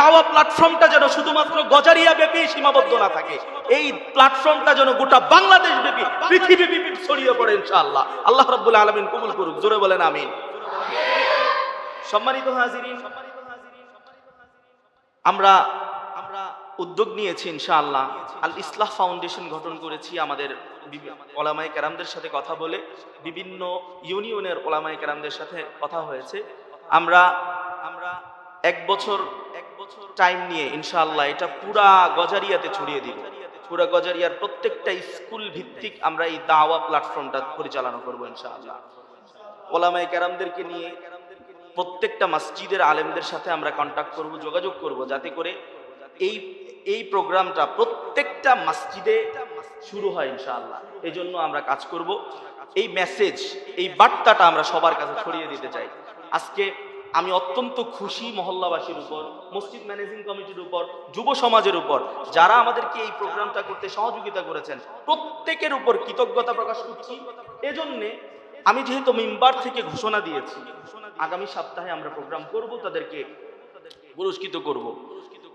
দাওয়া প্ল্যাটফর্মটা যেন শুধুমাত্র গজারিয়া ব্যাপী সীমাবদ্ধ না থাকে, এই প্ল্যাটফর্মটা যেন গোটা বাংলাদেশ ব্যাপী, পৃথিবী ব্যাপী ছড়িয়ে পড়ে ইনশাআল্লাহ। আল্লাহ রাব্বুল আলামিন কবুল করুক, জোরে বলেন আমিন। সম্মানিত হাজিরিন, আমরা আমরা উদ্যোগ নিয়েছি ইনশাআল্লাহ। আল ইসলাহ ফাউন্ডেশন গঠন করেছি আমাদের ওলামাই কেরামদের সাথে কথা বলে, বিভিন্ন ইউনিয়নের ওলামাই কেরামদের সাথে কথা হয়েছে। আমরা আমরা এক বছর টাইম নিয়ে ইনশাআল্লাহ এটা পুরা গজারিয়াতে ছড়িয়ে দিব। পুরা গজারিয়ার প্রত্যেকটা স্কুল ভিত্তিক আমরা এই দাওয়া প্ল্যাটফর্মটা পরিচালনা করব ইনশাআল্লাহ। ওলামাই কেরামদেরকে নিয়ে প্রত্যেকটা মসজিদের আলেমদের সাথে আমরা কন্টাক্ট করব, যোগাযোগ করব, যাতে করে এই এই প্রোগ্রামটা প্রত্যেকটা মসজিদে শুরু হয় ইনশাআল্লাহ। এই জন্য আমরা কাজ করব। এই মেসেজ এই বার্তাটা আমরা সবার কাছে ছড়িয়ে দিতে চাই। আজকে আমি অত্যন্ত খুশি মহল্লাবাসীর উপর, মসজিদ ম্যানেজিং কমিটির উপর, যুব সমাজের উপর, যারা আমাদেরকে এই প্রোগ্রামটা করতে সহযোগিতা করেছেন। প্রত্যেকের উপর কৃতজ্ঞতা প্রকাশ করছি। এজন্যে আমি যেহেতু মেম্বার থেকে ঘোষণা দিয়েছি, আগামী সপ্তাহে আমরা প্রোগ্রাম করব, তাদেরকে পুরস্কৃত করব।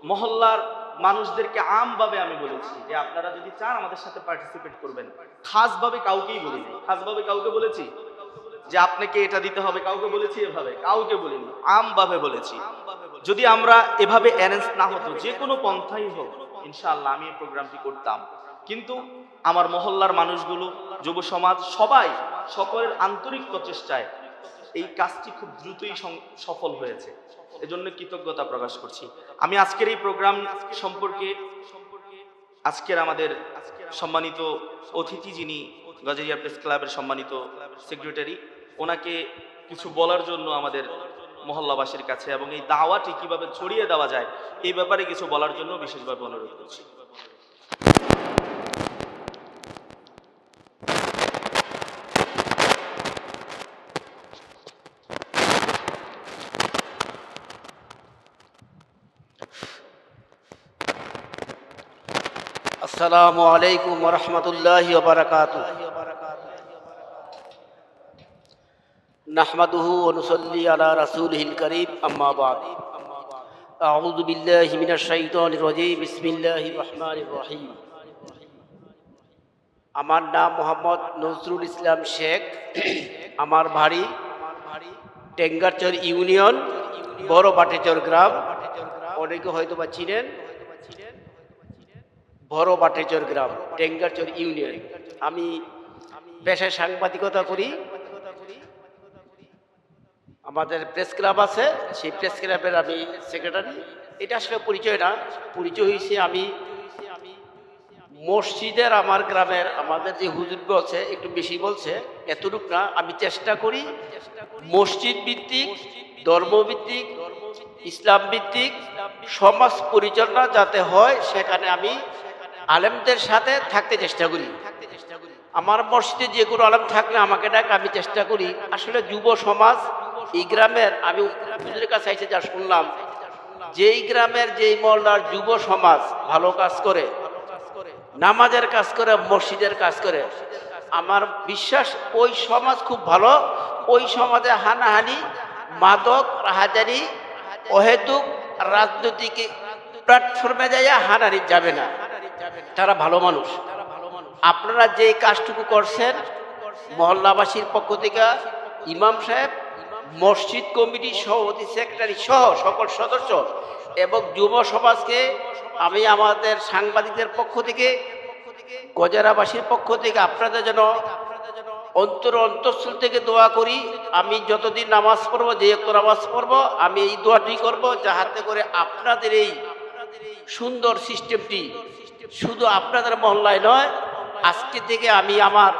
মহল্লার মানুষদেরকে আমভাবে আমি বলেছি যে আপনারা যদি চান আমাদের সাথে পার্টিসিপেট করবেন, খাসভাবে কাউকেই বলিনি। খাসভাবে কাউকে বলেছি? যে আপনাকে এটা দিতে হবে, কাউকে বলেছি এভাবে, কাউকে বলিনি, আমভাবে বলেছি। যদি আমরা এভাবে অ্যারেঞ্জ না হতো, যে কোনো পন্থাই হোক, ইনশাআল্লাহ আমি এই প্রোগ্রামটি করতাম। কিন্তু আমার মহল্লার মানুষগুলো, যুব সমাজ, সবাই সকলের আন্তরিক প্রচেষ্টায় এই কাজটি খুব দ্রুতই সফল হয়েছে। এজন্য কৃতজ্ঞতা প্রকাশ করছি। আমি আজকের এই প্রোগ্রাম সম্পর্কে আজকের আমাদের সম্মানিত অতিথি যিনি গজারিয়া প্রেস ক্লাবের সম্মানিত সেক্রেটারি ওনাকে কিছু বলার জন্য আমাদের মহল্লাবাসীর কাছে এবং এই দাওয়াটি কীভাবে ছড়িয়ে দেওয়া যায়, এই ব্যাপারে কিছু বলার জন্য বিশেষভাবে অনুরোধ করছি। আসসালামু আলাইকুম রহমতুল্লাহ বারকাত নাহমাদুহু অনুসল্লি আলা রাসূলিহিল করিম আম্মা বাদ আউযু বিল্লাহি মিনাশ শাইতানির রাজীম বিসমিল্লাহির রহমানির রহিম আমার নাম মোহাম্মদ নজরুল ইসলাম শেখ, আমার বাড়ি টেঙ্গারচর ইউনিয়ন, বড় বাটেচর গ্রাম। অনেকে হয়তো বা চিনেন, বড় বাটেচর গ্রাম, টেঙ্গারচর ইউনিয়ন। আমি পেশায় সাংবাদিকতা করি আমাদের প্রেস ক্লাব আছে, সেই প্রেস ক্লাবের আমি সেক্রেটারি এটা আসলে পরিচয় না, পরিচয় হয়েছে আমি মসজিদের আমার গ্রামের, আমাদের যে হুজুর বলছে একটু বেশি বলছে, এতটুক না, আমি চেষ্টা করি মসজিদ ভিত্তিক ধর্মভিত্তিক ইসলাম ভিত্তিক, সমাজ পরিচালনা যাতে হয়, সেখানে আমি আলেমদের সাথে থাকতে চেষ্টা করি। আমার মসজিদে যে কোনো আলেম থাকলে আমাকে ডাক, আমি চেষ্টা করি। আসলে যুব সমাজ এই গ্রামের, আমি হুজুরের কাছে এসে যা শুনলাম, যেই গ্রামের যেই মহল্লার যুব সমাজ ভালো কাজ করে, নামাজের কাজ করে, মসজিদের কাজ করে, আমার বিশ্বাস ওই সমাজ খুব ভালো, ওই সমাজে হানাহানি, মাদক, রাহাজানি, অহেতুক রাজনৈতিক প্ল্যাটফর্মে যায় হানাহানি যাবে না। তারা ভালো মানুষ। আপনারা যে কাজটুকু করছেন, মহল্লাবাসীর পক্ষ থেকে ইমাম সাহেব মসজিদ কমিটি সভাপতি সেক্রেটারি সহ সকল সদস্য এবং যুব সমাজকে আমি আমাদের সাংবাদিকদের পক্ষ থেকে, গজারাবাসীর পক্ষ থেকে আপনাদের যেন অন্তর অন্তঃস্থল থেকে দোয়া করি। আমি যতদিন নামাজ পড়ব, যে একটু নামাজ পড়ব, আমি এই দোয়াটি করব যাহাতে করে আপনাদের এই সুন্দর সিস্টেমটি শুধু আপনাদের মহল্লায় নয়, আজকে থেকে আমি আমার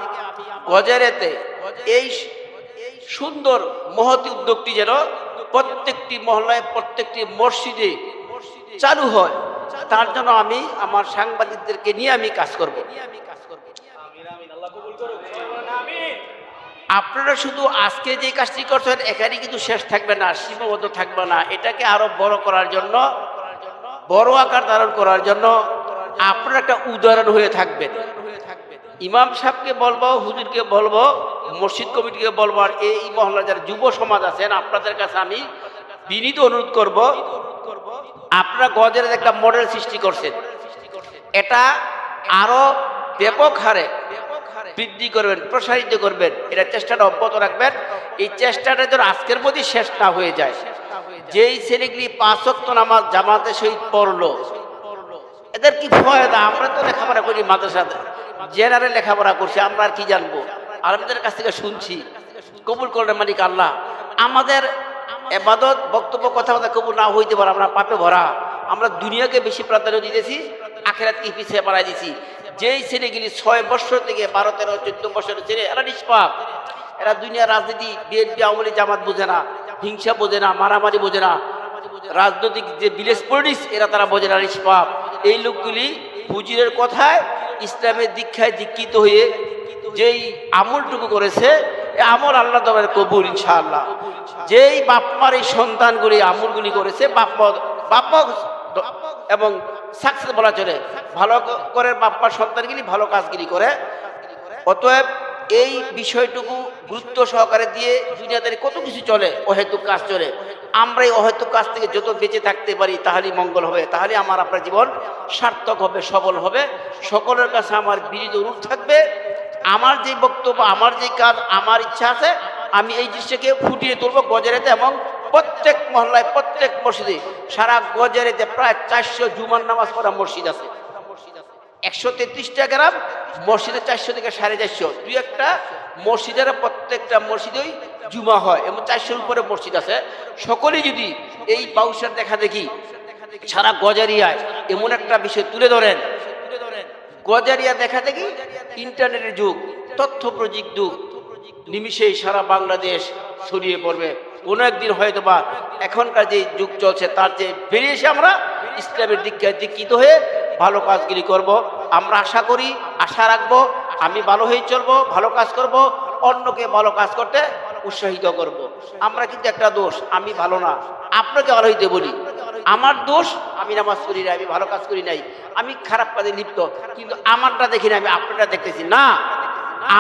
গজারেতে এই সুন্দর মহতি উদ্যোগটি যেন প্রত্যেকটি মহল্লায়, প্রত্যেকটি মসজিদে চালু হয়। তার জন্য আমি আমার সাংবাদিকদেরকে নিয়ে আমি কাজ করব। আপনারা শুধু আজকে যে কাজটি করছেন, এখানে কিন্তু শেষ থাকবে না, সীমাবদ্ধ থাকবে না। এটাকে আরও বড় করার জন্য, বড় আকার ধারণ করার জন্য আপনারা একটা উদাহরণ হয়ে থাকবেন ইমাম সাহেবকে বলব, হুজুরকে বলব, মসজিদ কমিটিকে বলব, আর এই মহল্লা যারা যুব সমাজ আছেন, আপনাদের কাছে আমি বিনীত অনুরোধ করব, আপনারা গজের একটা মডেল সৃষ্টি করছেন। এটা আরও ব্যাপক হারে বৃদ্ধি করবেন, প্রসারিত করবেন, এটা চেষ্টাটা অব্যাহত রাখবেন। এই চেষ্টাটা যেন আজকের মধ্যে শেষ না হয়ে যায়। যেই ছেলেগুলি পাঁচক্ত নামাজ জামাতে সহিত পড়ল, এদের কি ফয়দা? আমরা তো লেখাপড়া করি মাদ্রাসাতে। জেনারেল লেখাপড়া করছে, আমরা আর কি জানব? আলমদের কাছ থেকে শুনছি, কবুল করলেন মালিক আল্লাহ। আমাদের এবাদত, বক্তব্য, কথাবার্তা কবুল না হইতে পারে, আমরা পাপে ভরা। আমরা দুনিয়াকে বেশি প্রাধান্য দিতেছি, আখেরাতকে পিছিয়ে বাড়াই দিছি। যেই ছেলেগুলি ছয় বছর থেকে বারো, তেরো, চোদ্দ বছরের ছেলে, এরা নিষ্পাপ। এরা দুনিয়ার রাজনীতি, বিএনপি, আওয়ামী জামাত বোঝে না, হিংসা বোঝে না, মারামারি বোঝে না। রাজনৈতিক যে বিলেস পলিটিক্স, এরা তারা বোঝে না, নিষ্পাপ। এই লোকগুলি হুজুরের কথায় ইসলামের দীক্ষায় দীক্ষিত হয়ে যেই আমলটুকু করেছে আমল আল্লাহ তোমার কবুল, ইনশাআল্লাহ। যেই বাপ্পার এই সন্তানগুলি আমলগুলি করেছে বাপ্প বাপ্পা এবং সাকসেস বলা চলে ভালো করে বাপ্পার সন্তানগুলি ভালো কাজগুলি করে, অতএব এই বিষয়টুকু গুরুত্ব সহকারে দিয়ে দুনিয়াতে কত কিছু চলে, অহেতুক কাজ চলে। আমরা এই অহেতুক কাজ থেকে যত বেঁচে থাকতে পারি, তাহলেই মঙ্গল হবে, তাহলে আমার আপনার জীবন সার্থক হবে, সবল হবে। সকলের কাছে আমার বিনীত অনুরোধ থাকবে, আমার যে বক্তব্য, আমার যে কাজ, আমার ইচ্ছা আছে, আমি এই জিনিসটাকে ফুটিয়ে তুলবো গজেরেতে এবং প্রত্যেক মহল্লায়, প্রত্যেক মসজিদে। সারা গজেরেতে প্রায় চারশো জুমার নামাজ পড়া মসজিদ আছে। একশো তেত্রিশটা গ্রাম মসজিদে চারশো থেকে সাড়ে চারশো। দুই একটা মসজিদের প্রত্যেকটা মসজিদেই জুমা হয়, এবং চারশোর উপরে মসজিদ আছে। সকলেই যদি এই বাউসার দেখা দেখি, সারা গজারিয়ায় এমন একটা বিষয় তুলে ধরেন। গজারিয়া দেখা দেখি, ইন্টারনেটের যুগ, তথ্য প্রযুক্তি যুগ, নিমিষেই সারা বাংলাদেশ ছড়িয়ে পড়বে। কোনো একদিন হয়তো বা এখনকার যে যুগ চলছে, তার যে বেরিয়ে এসে আমরা ইসলামের দীক্ষায় দীক্ষিত হয়ে ভালো কাজগুলি করব, আমরা আশা করি, আশা রাখব, আমি ভালো হয়ে চলবো, ভালো কাজ করব, অন্যকে ভালো কাজ করতে উৎসাহিত করব। আমরা কিন্তু একটা দোষ, আমি ভালো না, আপনাকে ভালো হইতে বলি আমার দোষ, আমি নামাজ করি নাই, আমি ভালো কাজ করি নাই, আমি খারাপ কাজে লিপ্ত, কিন্তু আমারটা দেখি না আমি আপনারটা দেখতেছি না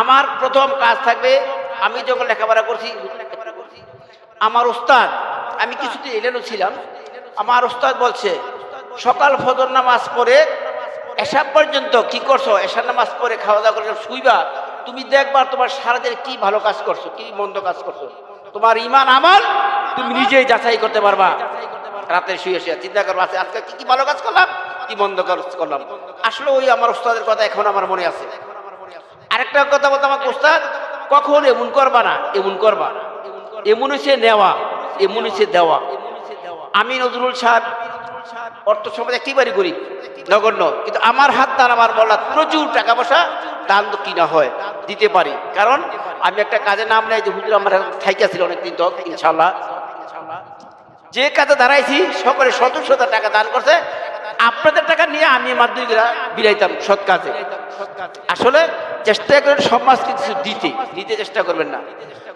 আমার প্রথম কাজ থাকবে, আমি যখন লেখাপড়া করছি, আমার ওস্তাদ, আমি কিছুদিন এলেনও ছিলাম, আমার ওস্তাদ বলছে সকাল ফজর নামাজ পড়ে এসা পর্যন্ত কি করছ? এশার নামাজ পড়ে খাওয়া দাওয়া করে শুইবা? তুমি দেখবা তোমার সারাদিন কি ভালো কাজ করছ কি মন্দ কাজ করছ। তোমার ইমান আমার তুমি নিজেই যাচাই করতে পারবা। রাতে শুয়ে শুয়ে চিন্তা করব আচ্ছা, আজকে কি কি ভালো কাজ করলাম কি মন্দ কাজ করলাম। আসলে ওই আমার ওস্তাদের কথা এখন আমার মনে আছে। আরেকটা কথা বলতে আমার উস্তাদ কখন এমন করবা না এমন করবা। এমন হচ্ছে নেওয়া এমন হচ্ছে দেওয়া। আমি নজরুল সাহেব অর্থ সমাজ একেবারে গরিব, নগণ্য। কিন্তু আমার হাত দ্বারা, আমার বলা প্রচুর টাকা পয়সা দান তো কিনা হয়, দিতে পারি। কারণ আমি একটা কাজে নাম নেই যে হুজুর আমার থাইকা ছিল অনেকদিন তো ইনশাল্লাহ যে কাজে দাঁড়াইছি, সকলে শত শত টাকা দান করছে। আপনাদের টাকা নিয়ে আমি মাধ্যমিকরা বিলাইতাম সৎ কাজে। আসলে চেষ্টা করেন সমাজকে কিছু দিতে দিতে চেষ্টা করবেন না।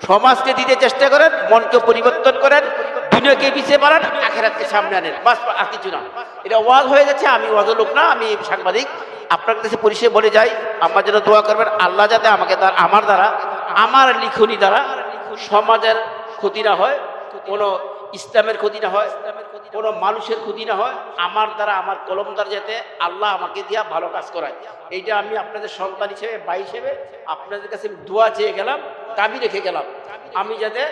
সমাজকে দিতে চেষ্টা করেন, মনকে পরিবর্তন করেন দুনিয়াকে পিছিয়ে পারেন আখেরাতকে সামনে আনেন। বাস, আর কিছু না। এটা ওয়াজ হয়ে গেছে, আমি ওয়াজ লোক না, আমি সাংবাদিক। আপনার কাছে পরিষেবা বলে যাই আমার জন্য দোয়া করবেন, আল্লাহ যাতে আমাকে তার আমার দ্বারা, আমার লিখনি দ্বারা সমাজের ক্ষতি না হয়, কোনো ইসলামের ক্ষতি না হয় ইসলামের ক্ষতি কোনো মানুষের ক্ষতি না হয়, আমার দ্বারা, আমার কলম দ্বারা যাতে আল্লাহ আমাকে দিয়া ভালো কাজ করায়। এইটা আমি আপনাদের সন্তান হিসেবে, ভাই হিসেবে আপনাদের কাছে দোয়া চেয়ে গেলাম, দাবি রেখে গেলাম। আমি যাতে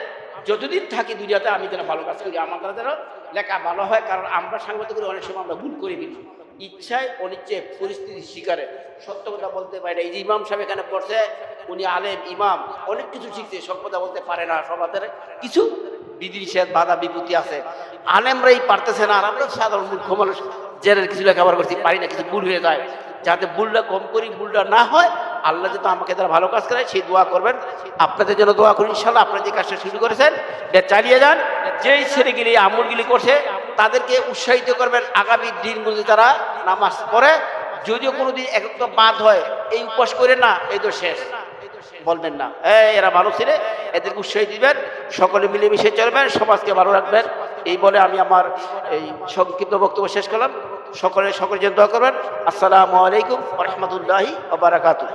যতদিন থাকি দুনিয়াতে, আমি যেন ভালো কাজ করি। আমার দ্বারা লেখা ভালো হয়, কারণ আমরা সাংবাদিক অনেক সময় আমরা ভুল করে ফেলি। ইচ্ছায় অনিচ্ছায় পরিস্থিতির শিকারে। সত্য কথা বলতে পারে না। এই যে ইমাম সাহেব এখানে পড়ছে, উনি আলেম, ইমাম, অনেক কিছু শিখছে সব কথা বলতে পারে না। সবাদের কিছু বিধিনিষেধ, বাধা, বিপত্তি আছে। আলেমরাই পারতেছে না, আর আমরা সাধারণ মূর্খ মানুষ জেনের কিছু লেখাপড়া করছি, পারি না, কিছু ভুল হয়ে যায়। যাতে ভুলটা কম করি, ভুলটা না হয় আল্লাহ যাতে আমাকে তারা ভালো কাজ করে সেই দোয়া করবেন। আপনাদের জন্য দোয়া করুন ইনশাল্লাহ আপনারা যে কাজটা শুরু করেছেন, এটা চালিয়ে যান। যেই ছেলেগুলি আমলগুলি করছে, তাদেরকে উৎসাহিত করবেন। আগামী দিনগুলি তারা নামাজ পড়ে। যদিও কোনো দিন একত্র বাদ হয়, এই উপবাস করে না, এই তো শেষ। বলবেন না। এরা ভালো ছেলে, এদেরকে উৎসাহিত দিবেন। সকলে মিলেমিশে চলবেন, সমাজকে ভালো রাখবেন। এই বলে আমি আমার এই সংক্ষিপ্ত বক্তব্য শেষ করলাম। সকলে, সকলের জন্য দোয়া করবেন। আসসালামু আলাইকুম রহমতুল্লাহি বারাকাতু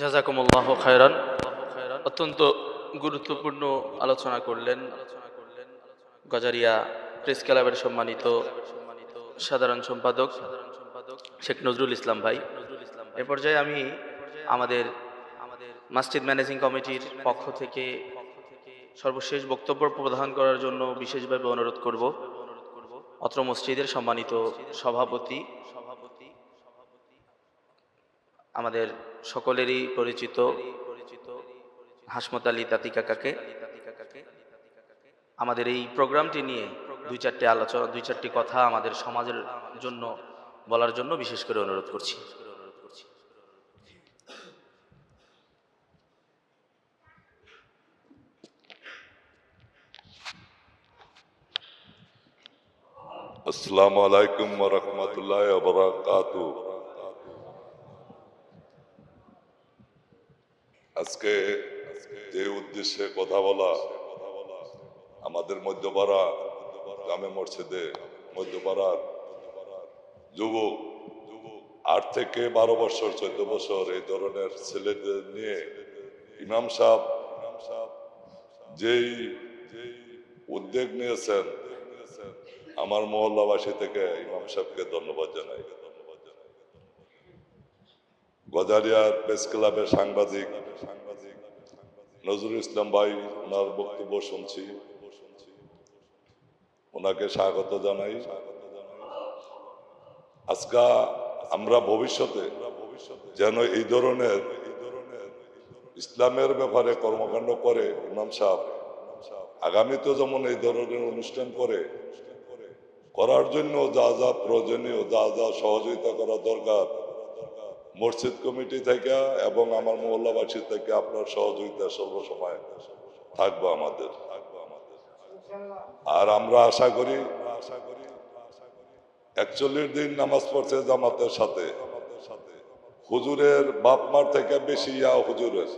জাজাকুমুল্লাহ খায়রান। অত্যন্ত গুরুত্বপূর্ণ আলোচনা করলেন গজারিয়া প্রেস ক্লাবের সম্মানিত সাধারণ সম্পাদক শেখ নজরুল ইসলাম ভাই। এ পর্যায়ে আমি আমাদের মসজিদ ম্যানেজিং কমিটির পক্ষ থেকে সর্বশেষ বক্তব্য প্রদান করার জন্য বিশেষভাবে অনুরোধ করব। অত্র মসজিদের সম্মানিত সভাপতি সভাপতি, আমাদের সকলেরই পরিচিত হাসমত আলী তাতি কাকাকে। আমাদের এই প্রোগ্রামটি নিয়ে দুই চারটি আলোচনা, দুই চারটি কথা আমাদের সমাজের জন্য বলার জন্য বিশেষ করে অনুরোধ করছি। আসসালামু আলাইকুম রহমতুল্লাহ বরাকাত আজকে যে উদ্দেশ্যে কথা বলা, আমাদের মধ্যপাড়া গ্রামে মসজিদে মধ্যপাড়ার যুবক আট থেকে বারো বছর, চোদ্দ বছর এই ধরনের ছেলেদের নিয়ে ইমাম সাহেব যেই উদ্যোগ নিয়েছেন, আমার মহল্লাবাসী থেকে ইমাম সাহেবকে ধন্যবাদ জানাই। গজারিয়ার প্রেস ক্লাবের সাংবাদিক নজরুল ইসলাম ভাই ওনার বক্তব্য শুনছি। ওনাকে স্বাগত জানাই। আজকা আমরা ভবিষ্যতে যেন এই ধরনের ইসলামের ব্যাপারে কর্মকাণ্ড করে ইমাম সাহেব আগামীতে যেমন এই ধরনের অনুষ্ঠান করে, করার জন্য যা যা প্রয়োজনীয়, যা যা সহযোগিতা করা দরকার মসজিদ কমিটি থেকে এবং আমার মহল্লাবাসী থেকে আপনার সহযোগিতা সর্বসময় থাকবে আমাদের। আর আমরা আশা করি একচল্লিশ দিন নামাজ পড়ছে জামাতের সাথে। হুজুরের বাপ মার থেকে বেশি ইয়া হুজুরের।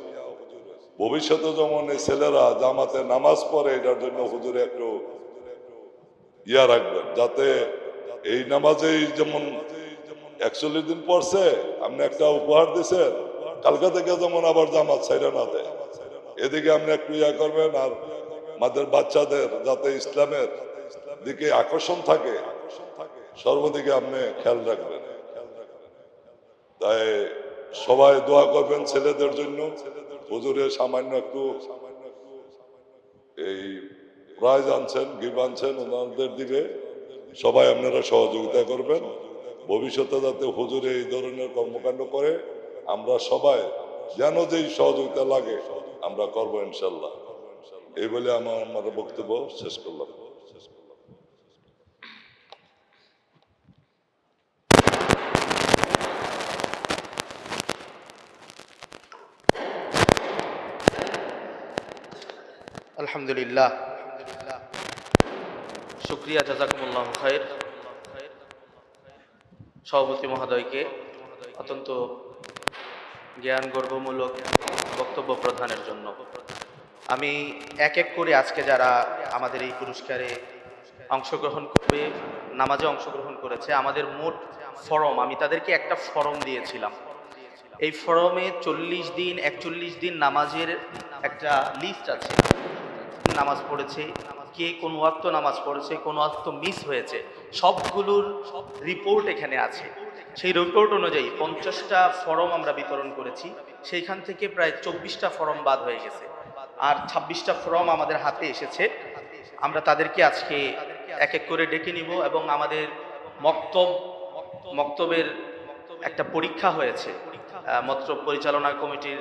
ভবিষ্যতে যেমন এই ছেলেরা জামাতে নামাজ পড়ে, এটার জন্য হুজুরে একটু ইয়া রাখবেন, যাতে এই নামাজেই যেমন একচল্লিশ দিন পরছে আপনি একটা উপহার দিছেন, কালকা থেকে যেমন আবার জামাত ছাইরা না দেয়। এদিকে আপনি একটু ইয়া করবেন, আর আমাদের বাচ্চাদের যাতে ইসলামের দিকে আকর্ষণ থাকে, সর্বদিকে আপনি খেয়াল রাখবেন। তাই সবাই দোয়া করবেন ছেলেদের জন্য। হুজুরের সামান্য একটু এই প্রাইজ আনছেন গিফট আনছেন ওনাদের দিকে। সবাই আপনারা সহযোগিতা করবেন। ভবিষ্যতে যাতে হুজুরে এই ধরনের কর্মকাণ্ড করে, আমরা সবাই যেন যেই সহযোগিতা লাগে, আমরা করব ইনশাল্লাহ। এই বলে আমার আমার বক্তব্য শেষ করলাম। আলহামদুলিল্লাহ। শুক্রিয়া, জাজাকুমুল্লাহ খায়ের সভাপতি মহোদয়কে অত্যন্ত জ্ঞান গর্বমূলক বক্তব্য প্রদানের জন্য। আমি এক এক করে আজকে যারা আমাদের এই পুরস্কারে অংশগ্রহণ করবে, নামাজে অংশগ্রহণ করেছে, আমাদের মোট ফরম, আমি তাদেরকে একটা ফরম দিয়েছিলাম। এই ফরমে চল্লিশ দিন, একচল্লিশ দিন নামাজের একটা লিস্ট আছে। নামাজ পড়েছে কে কোন ওয়াক্ত নামাজ পড়েছে, কোন ওয়াক্ত মিস হয়েছে। সবগুলোর রিপোর্ট এখানে আছে। সেই রিপোর্ট অনুযায়ী পঞ্চাশটা ফরম আমরা বিতরণ করেছি। সেইখান থেকে প্রায় চব্বিশটা ফরম বাদ হয়ে গেছে। আর ছাব্বিশটা ফরম আমাদের হাতে এসেছে। আমরা তাদেরকে আজকে এক এক করে ডেকে নিব এবং আমাদের মক্তব মক্তবের একটা পরীক্ষা হয়েছে। মত্র পরিচালনা কমিটির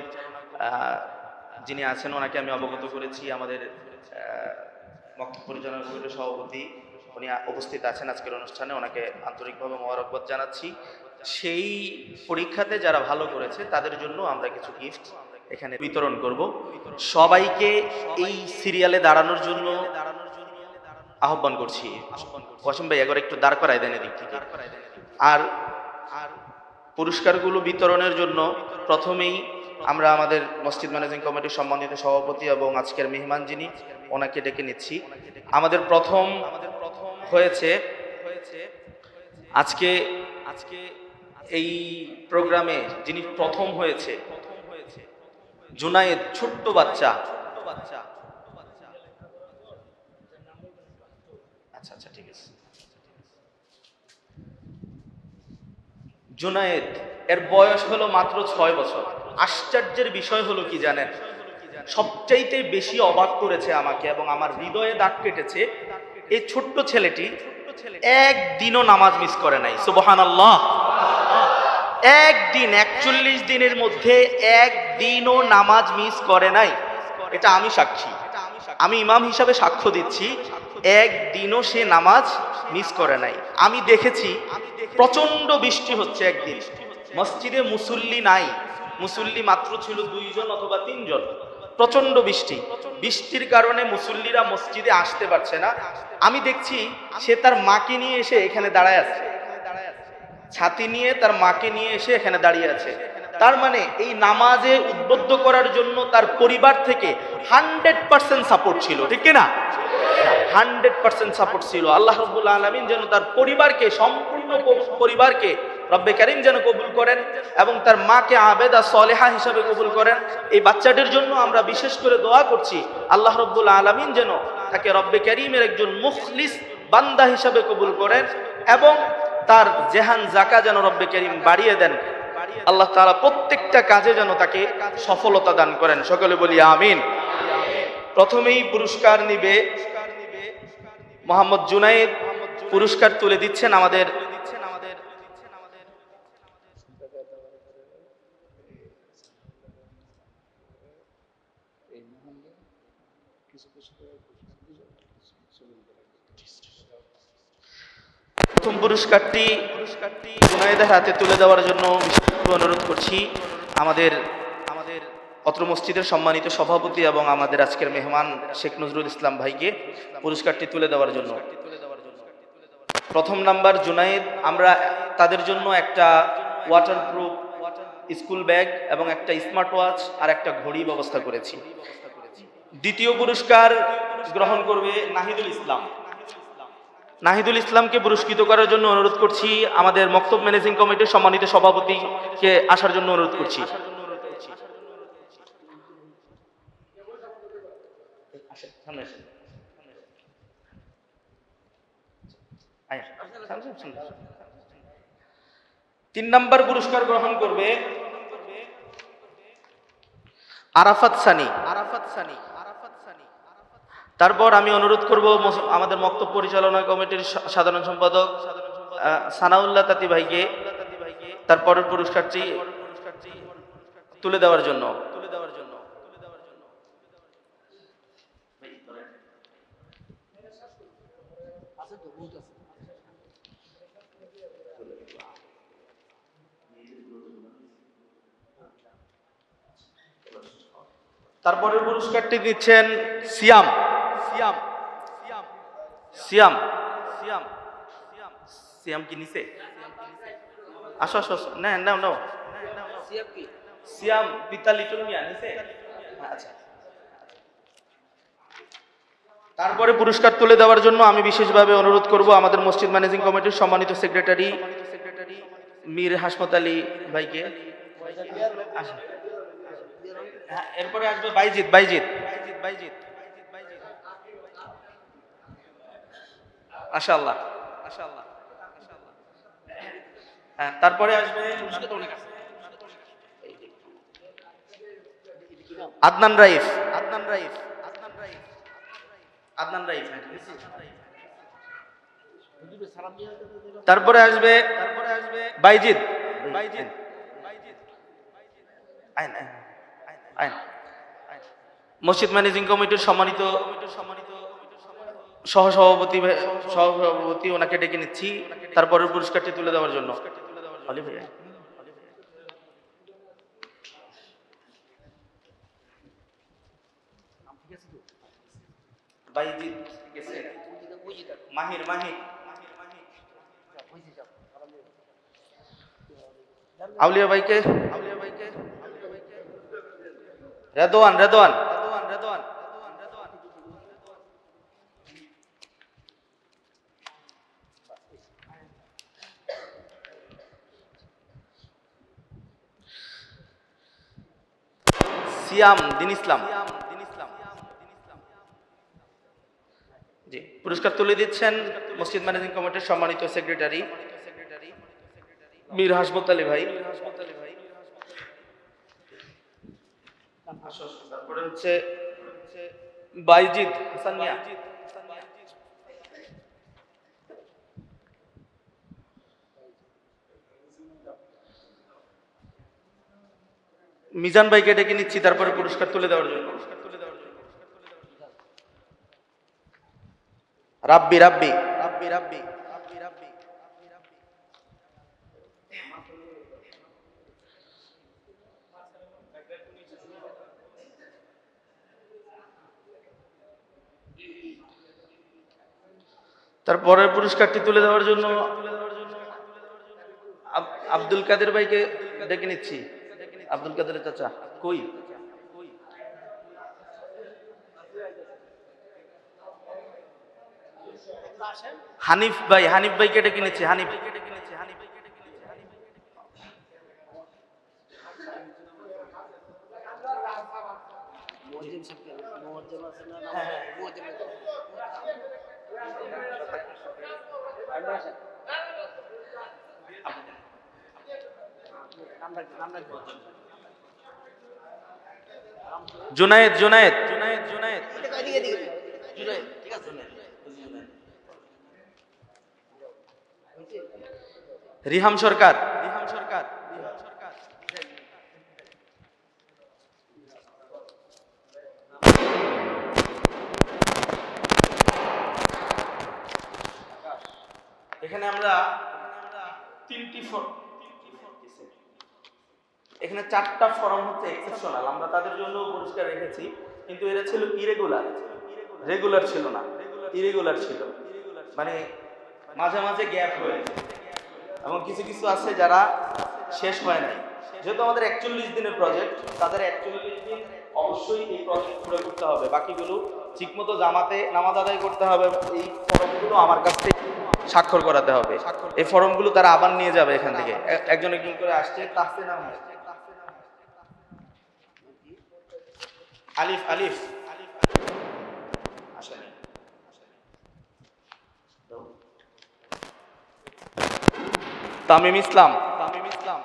যিনি আছেন, ওনাকে আমি অবগত করেছি। আমাদের মক্তব পরিচালনা কমিটির সভাপতি উনি উপস্থিত আছেন আজকের অনুষ্ঠানে, ওনাকে আন্তরিকভাবে মোবারকবাদ জানাচ্ছি। সেই পরীক্ষাতে যারা ভালো করেছে, তাদের জন্য আমরা কিছু গিফট এখানে বিতরণ করব। সবাইকে এই সিরিয়ালে দাঁড়ানোর জন্য আহ্বান করছি। ওয়াসিম ভাই, একবার একটু দাঁড় করাই দেন এদিক থেকে। আর আর পুরস্কারগুলো বিতরণের জন্য প্রথমেই আমরা আমাদের মসজিদ ম্যানেজিং কমিটির সম্মানিত সভাপতি এবং আজকের মেহমান যিনি, ওনাকে ডেকে নিচ্ছি। আমাদের প্রথম হয়েছে। আজকে আজকে এই প্রোগ্রামে যিনি প্রথম হয়েছে, জুনায়েদ, ছোট্ট বাচ্চা বাচ্চা। আচ্ছা আচ্ছা ঠিক আছে। জুনায়েদ, এর বয়স হলো মাত্র ছয় বছর। আশ্চর্যের বিষয় হলো কি জানেন? সবচাইতে বেশি অবাক করেছে আমাকে এবং আমার হৃদয়ে দাগ কেটেছে। এই ছোট্ট ছেলেটি একদিনও নামাজ মিস করে নাই সুবহান আল্লাহ একদিন একচল্লিশ দিনের মধ্যে একদিনও নামাজ মিস করে নাই। এটা আমি সাক্ষী। আমি ইমাম হিসাবে সাক্ষ্য দিচ্ছি একদিনও সে নামাজ মিস করে নাই। আমি দেখেছি প্রচণ্ড বৃষ্টি হচ্ছে একদিন। মসজিদে মুসল্লি নাই। মুসল্লি মাত্র ছিল দুইজন অথবা তিনজন। প্রচণ্ড বৃষ্টি। বৃষ্টির কারণে মুসল্লিরা মসজিদে আসতে পারছে না। আমি দেখছি সে তার মাকে নিয়ে এসে এখানে দাঁড়ায় আছে। ছাতি নিয়ে তার মাকে নিয়ে এসে এখানে দাঁড়িয়ে আছে। তার মানে এই নামাজে উদ্বুদ্ধ করার জন্য তার পরিবার থেকে হান্ড্রেড পার্সেন্ট সাপোর্ট ছিল, ঠিক না হান্ড্রেড পার্সেন্ট সাপোর্ট ছিল। আল্লাহ রব্বুল আলমিন যেন তার পরিবারকে, সম্পূর্ণ পরিবারকে রব্বে করিম যেন কবুল করেন এবং তার মাকে আবেদা সলেহা হিসাবে কবুল করেন। এই বাচ্চাটির জন্য আমরা বিশেষ করে দোয়া করছি, আল্লাহ রব্বুল আলমিন যেন তাকে রব্বে করিমের একজন মুখলিস বান্দা হিসাবে কবুল করেন এবং তার জেহান জাকা যেন রব্বে করিম বাড়িয়ে দেন। আল্লাহ তারা প্রত্যেকটা কাজে যেন তাকে সফলতা দান করেন। সকলে বলি আমিন। প্রথমেই পুরস্কার নিবে মোহাম্মদ জুনাইদ পুরস্কার তুলে দিচ্ছেন আমাদের প্রথম পুরস্কারটি পুরস্কারটি জুনাইদের হাতে তুলে দেওয়ার জন্য বিশেষভাবে অনুরোধ করছি। আমাদের আমাদের অত্র মসজিদের সম্মানিত সভাপতি এবং আমাদের আজকের মেহমান শেখ নজরুল ইসলাম ভাইকে পুরস্কারটি তুলে দেওয়ার জন্য। প্রথম নাম্বার জুনাইদ আমরা তাদের জন্য একটা ওয়াটারপ্রুফ স্কুল ব্যাগ এবং একটা স্মার্ট ওয়াচ আর একটা ঘড়ি ব্যবস্থা করেছি। দ্বিতীয় পুরস্কার গ্রহণ করবে নাহিদুল ইসলাম নাহিদুল ইসলামকে পুরস্কৃত করার জন্য অনুরোধ করছি, আমাদের মক্তব ম্যানেজিং কমিটির সম্মানিত সভাপতিকে আসার জন্য অনুরোধ করছি। তিন নম্বর পুরস্কার গ্রহণ করবে আরাফাত সানি আরাফাত সানি তারপর আমি অনুরোধ করব আমাদের মক্তব পরিচালনা কমিটির সাধারণ সম্পাদক সানাউল্লাহ তাতি ভাইকে তারপরের পুরস্কারটি তুলে দেওয়ার জন্য। তুলে দেওয়ার জন্য তারপরের পুরস্কারটি দিচ্ছেন সিয়াম। সিয়াম সিয়াম সিয়াম কি আসো আসো আসো। না নাও নাও সিয়াম পিতা লিটল মিয়া আচ্ছা তারপরে পুরস্কার তুলে দেওয়ার জন্য আমি বিশেষভাবে অনুরোধ করব আমাদের মসজিদ ম্যানেজিং কমিটির সম্মানিত সেক্রেটারি মীর হাসমত আলী ভাইকে। হ্যাঁ, এরপরে আসবে বাইজিৎ বাইজিৎ। বাইজিৎ বাইজিৎ। মাশাআল্লাহ হ্যাঁ তারপরে আসবে আদনান রাইফ আদনান রাইফ আদনান রাইফ আদনান রাইফ হ্যাঁ, তারপরে আসবে তারপরে আসবে আইন আইন মসজিদ ম্যানেজিং কমিটির সম্মানিত সম্মানিত সহসভাপতি সহসভাপতি ওনাকে ডেকে নিচ্ছি তারপরের পুরস্কারটি তুলে দেওয়ার জন্য। মাহির মাহির। আউলিয়া ভাইকে। আউলিয়া ভাইকে। রেদোয়ান রেদওয়ান। সিয়াম, দিন ইসলাম। জি, পুরস্কার তুলে দিচ্ছেন মসজিদ ম্যানেজিং কমিটির সম্মানিত সেক্রেটারি মীর হাসমত আলী ভাই। তারপরে হচ্ছে বাইজিদ হাসান মিয়া মিজান ভাইকে ডেকে নিচ্ছি, তারপরে পুরস্কার তুলে দেওয়ার জন্য। রাব্বি রাব্বি। রাব্বি রাব্বি রাব্বি তারপরের পুরস্কারটি তুলে দেওয়ার জন্য আব- আব্দুল কাদের ভাইকে ডেকে নিচ্ছি। আব্দুল কাদের চাচা? কই? হানিফ ভাই হানিফ ভাইকে কেটে নিচ্ছি হানিফ। জুনায়েদ জুনায়েদ। জুনায়েদ জুনায়েদ রিহাম সরকার রিহাম সরকার। এখানে আমরা তিনটি ফর্ম এখানে চারটা ফর্ম হচ্ছে এক্সেপশনাল আমরা তাদের জন্য পুরস্কার রেখেছি কিন্তু এরা ছিল ইরেগুলার রেগুলার ছিল না ইরেগুলার ছিল। মানে মাঝে মাঝে গ্যাপ হয়েছে এবং কিছু কিছু আছে যারা শেষ হয় নাই। যেহেতু আমাদের একচল্লিশ দিনের প্রজেক্ট তাদের একচল্লিশ দিন অবশ্যই এই প্রজেক্ট পুরো করতে হবে। বাকিগুলো ঠিকমতো জামাতে নামাজ আদায় করতে হবে এই ফর্মগুলো আমার কাছ থেকে স্বাক্ষর করাতে হবে। এই ফর্মগুলো তারা আবার নিয়ে যাবে এখান থেকে। একজন একজন করে আসছে তাহসিন আহমেদ আলিফ আলিফ তামিম ইসলাম। তামিম ইসলাম।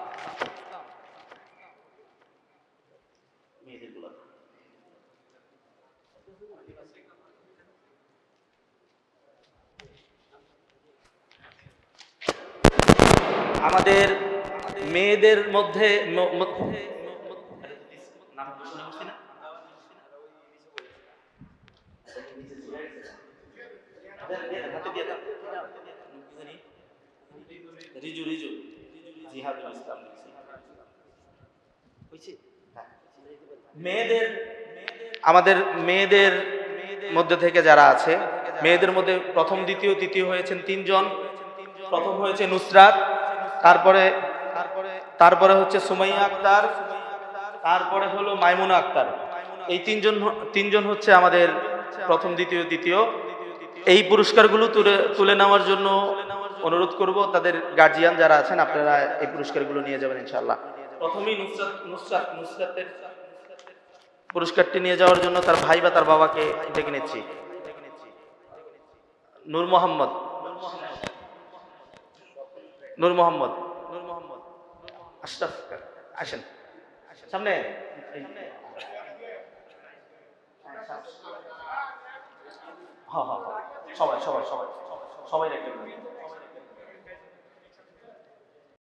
আমাদের মেয়েদের মধ্যে ম- ম- নাম শুনে বলছি না? হাতে দিয়ে দাও। কি জানি? রিজু রিজু জিহাদুল ইসলাম লিখছি। হ্যাঁ। মেয়েদের, আমাদের মেয়েদের মধ্যে থেকে যারা আছে, মেয়েদের মধ্যে প্রথম, দ্বিতীয়, তৃতীয় হয়েছেন তিনজন। প্রথম হয়েছে নুসরাত, তারপরে তারপরে হচ্ছে সুমাইয়া আক্তার, তারপরে হলো মাইমুনা আক্তার। এই তিনজন তিনজন হচ্ছে আমাদের প্রথম, দ্বিতীয়, তৃতীয়। এই পুরস্কারগুলো তুলে তুলে নেওয়ার জন্য অনুরোধ করব তাদের গার্জিয়ান যারা আছেন, আপনারা এই পুরস্কারগুলো নিয়ে যাবেন ইনশাল্লাহ প্রথমেই নুসরাত নুসরাত, নুসরাতের পুরস্কারটি নিয়ে যাওয়ার জন্য তার ভাই বা তার বাবাকে ডেকে নিচ্ছি। নূর মোহাম্মদ। নূর মোহাম্মদ। নূর মোহাম্মদ আশরাফ, আসেন। সামনে। হ্যাঁ হ্যাঁ। সবাই সবাই সবাই সবাই দেখতে